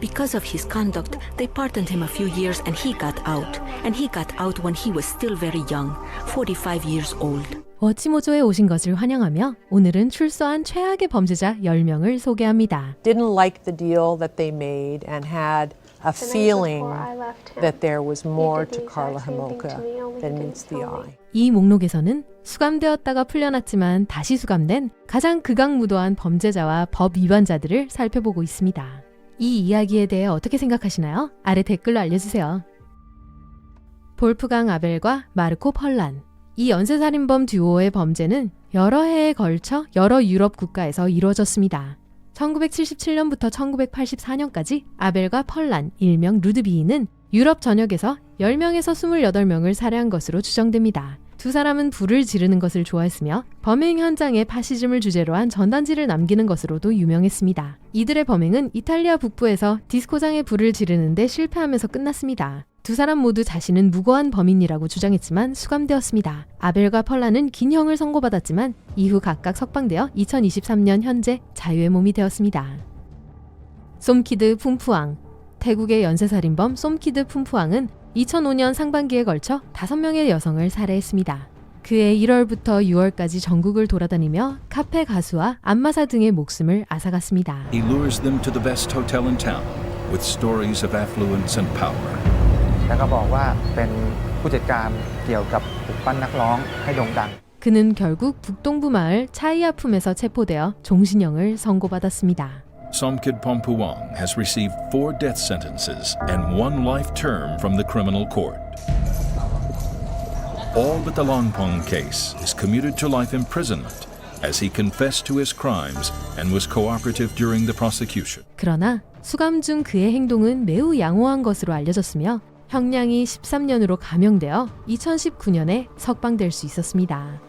Because of his conduct, they pardoned him a few years and he got out. And he got out when he was still very young, 45 years old. 워치모조에 오신 것을 환영하며 오늘은 출소한 최악의 범죄자 10명을 소개합니다. didn't like the deal that they made and had a feeling that there was more to Carla Homolka than meets the eye. 이 목록에서는 수감되었다가 풀려났지만 다시 수감된 가장 극악무도한 범죄자와 법 위반자들을 살펴보고 있습니다. 이 이야기에 대해 어떻게 생각하시나요? 아래 댓글로 알려주세요. 볼프강 아벨과 마르코 펄란 이 연쇄살인범 듀오의 범죄는 여러 해에 걸쳐 여러 유럽 국가에서 이루어졌습니다. 1977년부터 1984년까지 아벨과 펄란, 일명 루드비히는 유럽 전역에서 10명에서 28명을 살해한 것으로 추정됩니다. 두 사람은 불을 지르는 것을 좋아했으며 범행 현장에 파시즘을 주제로 한 전단지를 남기는 것으로도 유명했습니다. 이들의 범행은 이탈리아 북부에서 디스코장에 불을 지르는데 실패하면서 끝났습니다. 두 사람 모두 자신은 무고한 범인이라고 주장했지만 수감되었습니다. 아벨과 펄라는 긴 형을 선고받았지만 이후 각각 석방되어 2023년 현재 자유의 몸이 되었습니다. 솜키드 푼푸앙 태국의 연쇄살인범 솜키드 푼푸앙은 2005년 상반기에 걸쳐 5명의 여성을 살해했습니다. 그해 1월부터 6월까지 전국을 돌아다니며 카페 가수와 안마사 등의 목숨을 앗아갔습니다. He lures them to the best hotel in town with stories of affluence and power. แล้วก็บอกว่าเป็นผู้จัดการเกี่ยวกับปลุกปั้นนักร้องให้โด่งดัง 그는 결국 북동부 마을 차이아품에서 체포되어 종신형을 선고받았습니다. Somkid Pompuang has received four death sentences and one life term from the criminal court. All but the Longpong case is commuted to life imprisonment as he confessed to his crimes and was cooperative during the prosecution. 그러나 수감 중 그의 행동은 매우 양호한 것으로 알려졌으며 형량이 13년으로 감형되어 2019년에 석방될 수 있었습니다.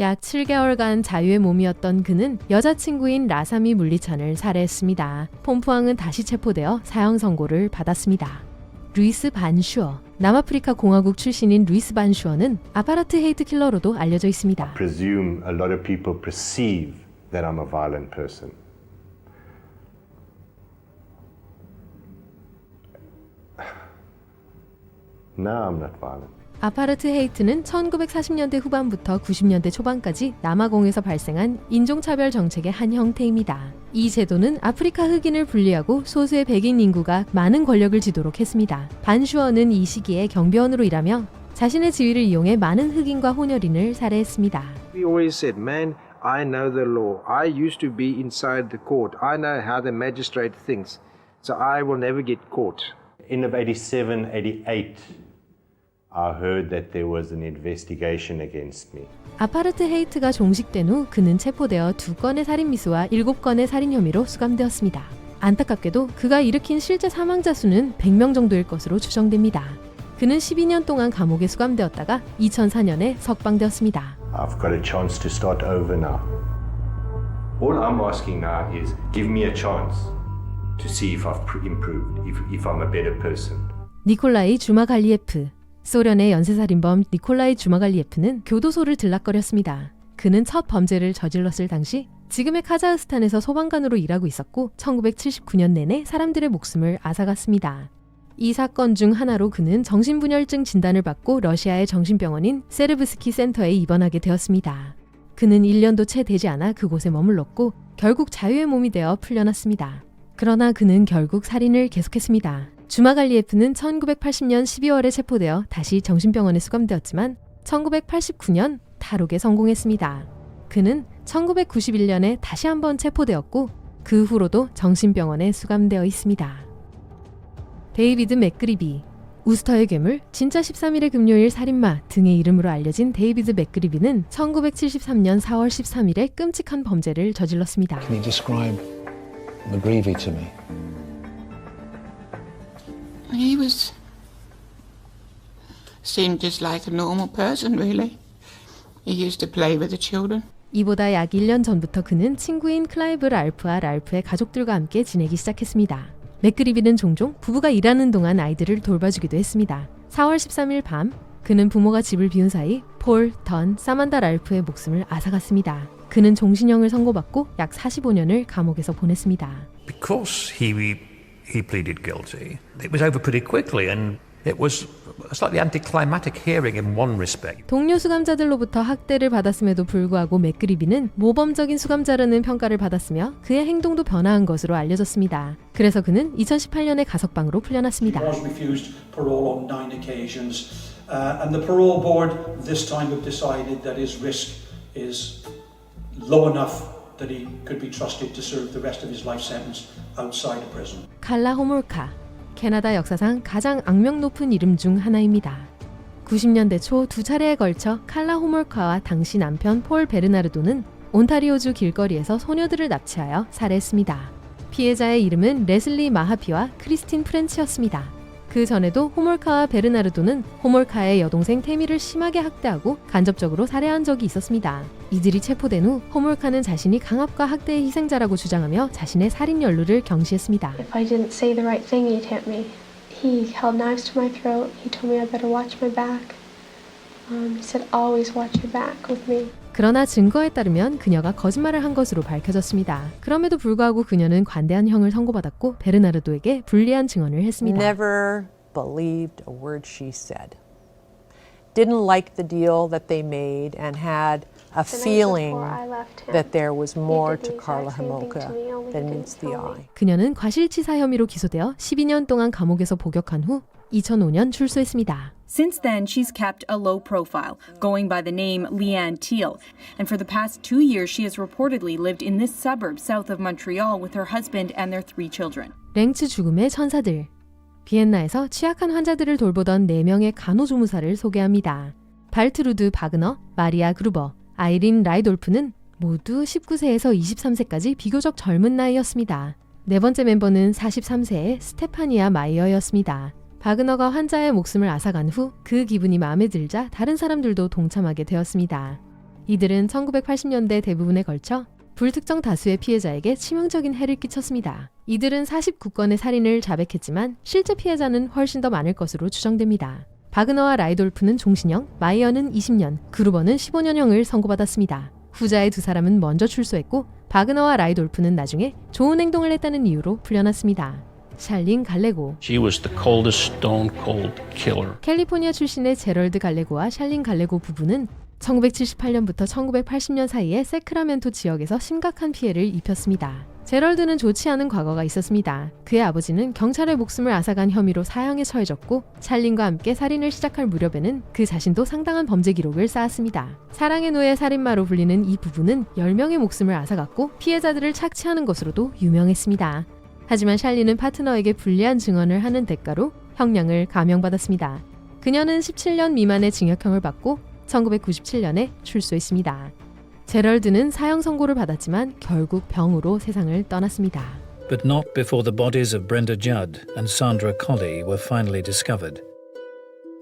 약 7개월간 자유의 몸이었던 그는 여자친구인 라사미 물리찬을 살해했습니다. 폼푸앙은 다시 체포되어 사형 선고를 받았습니다. 루이스 반슈어, 남아프리카 공화국 출신인 루이스 반슈어는 아파르트 헤이트 킬러로도 알려져 있습니다. presume a lot of people perceive that I'm a violent person. No, I'm not violent. 아파르트 헤이트는 1940년대 후반부터 90년대 초반까지 남아공에서 발생한 인종차별 정책의 한 형태입니다. 이 제도는 아프리카 흑인을 분리하고 소수의 백인 인구가 많은 권력을 쥐도록 했습니다. 반슈어는 이 시기에 경비원으로 일하며 자신의 지위를 이용해 많은 흑인과 혼혈인을 살해했습니다. We always said, man, I know the law. I used to be inside the court. I know how the magistrate thinks. So I will never get caught. End of 87, 88, I heard that there was an investigation against me. 아파르트 헤이트가 종식된 후 그는 체포되어 두 건의 살인 미수와 일곱 건의 살인 혐의로 수감되었습니다. 안타깝게도 그가 일으킨 실제 사망자 수는 100명 정도일 것으로 추정됩니다. 그는 12년 동안 감옥에 수감되었다가 2004년에 석방되었습니다. I've got a chance to start over now. All I'm asking now is give me a chance to see if I've pr- improved, if, if I'm a better person. 니콜라이 주마갈리에프 소련의 연쇄살인범 니콜라이 주마갈리에프는 교도소를 들락거렸습니다. 그는 첫 범죄를 저질렀을 당시 지금의 카자흐스탄에서 소방관으로 일하고 있었고 1979년 내내 사람들의 목숨을 앗아갔습니다. 이 사건 중 하나로 그는 정신분열증 진단을 받고 러시아의 정신병원인 세르브스키 센터에 입원하게 되었습니다. 그는 1년도 채 되지 않아 그곳에 머물렀고 결국 자유의 몸이 되어 풀려났습니다. 그러나 그는 결국 살인을 계속했습니다. 주마갈리에프는 1980년 12월에 체포되어 다시 정신병원에 수감되었지만 1989년 탈옥에 성공했습니다. 그는 1991년에 다시 한번 체포되었고 그 후로도 정신병원에 수감되어 있습니다. 데이비드 맥그리비, 우스터의 괴물, 진짜 13일의 금요일 살인마 등의 이름으로 알려진 데이비드 맥그리비는 1973년 4월 13일에 끔찍한 범죄를 저질렀습니다. He was seemed just like a normal person, really. He used to play with the children. 이보다 약 1년 전부터 그는 친구인 클라이브 랄프와 랄프의 가족들과 함께 지내기 시작했습니다. 맥그리비는 종종 부부가 일하는 동안 아이들을 돌봐주기도 했습니다. 4월 13일 밤 그는 부모가 집을 비운 사이 폴, 던, 사만다 랄프의 목숨을 앗아갔습니다. 그는 종신형을 선고받고 약 45년을 감옥에서 보냈습니다. because he he pleaded guilty. It was over pretty quickly, and it was a slightly anticlimactic hearing in one respect. 동료 수감자들로부터 학대를 받았음에도 불구하고 맥그리비는 모범적인 수감자라는 평가를 받았으며 그의 행동도 변화한 것으로 알려졌습니다. 그래서 그는 2018년에 가석방으로 풀려났습니다. was refused parole on nine occasions. Uh, and the parole board this time have decided that his risk is low enough that he could be trusted to serve the rest of his life sentence outside of prison. 칼라 호몰카, 캐나다 역사상 가장 악명 높은 이름 중 하나입니다. 90년대 초 두 차례에 걸쳐 칼라 호몰카와 당시 남편 폴 베르나르도는 온타리오주 길거리에서 소녀들을 납치하여 살해했습니다. 피해자의 이름은 레슬리 마하피와 크리스틴 프렌치였습니다. 그 전에도 호몰카와 베르나르도는 호몰카의 여동생 테미를 심하게 학대하고 간접적으로 살해한 적이 있었습니다. 이들이 체포된 후 호몰카는 자신이 강압과 학대의 희생자라고 주장하며 자신의 살인 연루를 경시했습니다. If I didn't say the right thing, he'd hit me. He held knives to my throat. He told me I better watch my back. Um, he said, always watch your back with me. 그러나 증거에 따르면 그녀가 거짓말을 한 것으로 밝혀졌습니다. 그럼에도 불구하고 그녀는 관대한 형을 선고받았고 베르나르도에게 불리한 증언을 했습니다. Never believed a word she said. Didn't like the deal that they made and had a feeling that there was more to Carla Homolka than meets the eye. 그녀는 과실치사 혐의로 기소되어 12년 동안 감옥에서 복역한 후 2005년 출소했습니다. Since then, she's kept a low profile, going by the name Leanne Teal. And for the past two years, she has reportedly lived in this suburb south of Montreal with her husband and their three children. 랭츠 죽음의 천사들. 비엔나에서 취약한 환자들을 돌보던 4명의 간호조무사를 소개합니다. 발트루드 바그너, 마리아 그루버, 아이린 라이돌프는 모두 19세에서 23세까지 비교적 젊은 나이였습니다. 네 번째 멤버는 43세의 스테파니아 마이어였습니다. 바그너가 환자의 목숨을 앗아간 후 그 기분이 마음에 들자 다른 사람들도 동참하게 되었습니다. 이들은 1980년대 대부분에 걸쳐 불특정 다수의 피해자에게 치명적인 해를 끼쳤습니다. 이들은 49건의 살인을 자백했지만 실제 피해자는 훨씬 더 많을 것으로 추정됩니다. 바그너와 라이돌프는 종신형, 마이어는 20년, 그루버는 15년형을 선고받았습니다. 후자의 두 사람은 먼저 출소했고 바그너와 라이돌프는 나중에 좋은 행동을 했다는 이유로 풀려났습니다. 샬린 갈레고 She was the coldest, stone cold killer. 캘리포니아 출신의 제럴드 갈레고와 샬린 갈레고 부부는 1978년부터 1980년 사이에 세크라멘토 지역에서 심각한 피해를 입혔습니다. 제럴드는 좋지 않은 과거가 있었습니다. 그의 아버지는 경찰의 목숨을 앗아간 혐의로 사형에 처해졌고 찰린과 함께 살인을 시작할 무렵에는 그 자신도 상당한 범죄 기록을 쌓았습니다. 사랑의 노예 살인마로 불리는 이 부부는 10명의 목숨을 앗아갔고 피해자들을 착취하는 것으로도 유명했습니다. 하지만 샬리는 파트너에게 불리한 증언을 하는 대가로 형량을 감형받았습니다. 그녀는 17년 미만의 징역형을 받고 1997년에 출소했습니다. 제럴드는 사형 선고를 받았지만 결국 병으로 세상을 떠났습니다. But not before the bodies of Brenda Judd and Sandra Colley were finally discovered.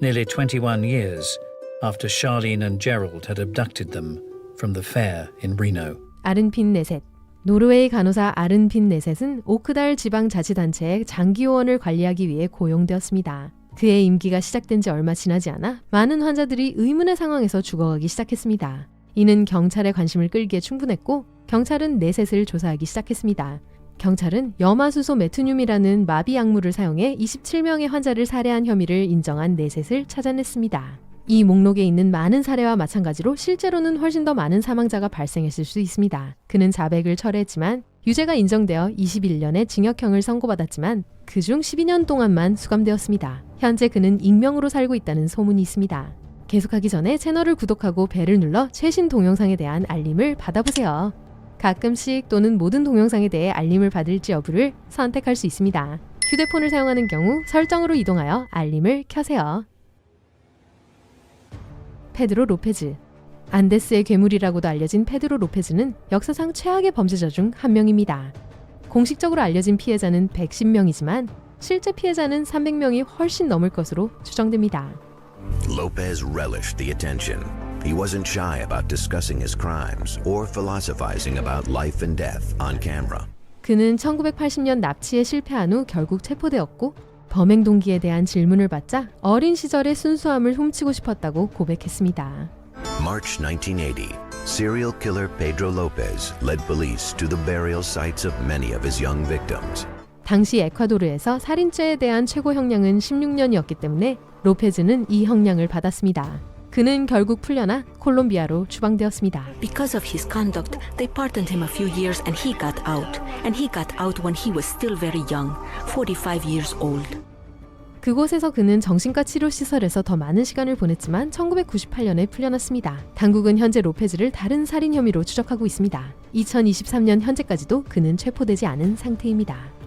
Nearly 21 years after Charlene and Gerald had abducted them from the fair in Reno. 아른핀 네셋 노르웨이 간호사 아른핀 네셋은 오크달 지방자치단체의 장기요원을 관리하기 위해 고용되었습니다. 그의 임기가 시작된 지 얼마 지나지 않아 많은 환자들이 의문의 상황에서 죽어가기 시작했습니다. 이는 경찰의 관심을 끌기에 충분했고 경찰은 네셋을 조사하기 시작했습니다. 경찰은 염화수소 메투늄이라는 마비 약물을 사용해 27명의 환자를 살해한 혐의를 인정한 네셋을 찾아냈습니다. 이 목록에 있는 많은 사례와 마찬가지로 실제로는 훨씬 더 많은 사망자가 발생했을 수 있습니다. 그는 자백을 철회했지만 유죄가 인정되어 21년의 징역형을 선고받았지만 그중 12년 동안만 수감되었습니다. 현재 그는 익명으로 살고 있다는 소문이 있습니다. 계속하기 전에 채널을 구독하고 벨을 눌러 최신 동영상에 대한 알림을 받아보세요. 가끔씩 또는 모든 동영상에 대해 알림을 받을지 여부를 선택할 수 있습니다. 휴대폰을 사용하는 경우 설정으로 이동하여 알림을 켜세요. 페드로 로페즈 안데스의 괴물이라고도 알려진 페드로 로페즈는 역사상 최악의 범죄자 중 한 명입니다. 공식적으로 알려진 피해자는 110명이지만 실제 피해자는 300명이 훨씬 넘을 것으로 추정됩니다. Lopez relished the attention. He wasn't shy about discussing his crimes or philosophizing about life and death on camera. 그는 1980년 납치에 실패한 후 결국 체포되었고 범행 동기에 대한 질문을 받자 어린 시절의 순수함을 훔치고 싶었다고 고백했습니다. March 1980, serial killer Pedro Lopez led police to the burial sites of many of his young victims. 당시 에콰도르에서 살인죄에 대한 최고 형량은 16년이었기 때문에 로페즈는 이 형량을 받았습니다. 그는 결국 풀려나 콜롬비아로 추방되었습니다. Because of his conduct, they pardoned him a few years and he got out. And he got out when he was still very young, 45 years old. 그곳에서 그는 정신과 치료 시설에서 더 많은 시간을 보냈지만 1998년에 풀려났습니다. 당국은 현재 로페즈를 다른 살인 혐의로 추적하고 있습니다. 2023년 현재까지도 그는 체포되지 않은 상태입니다.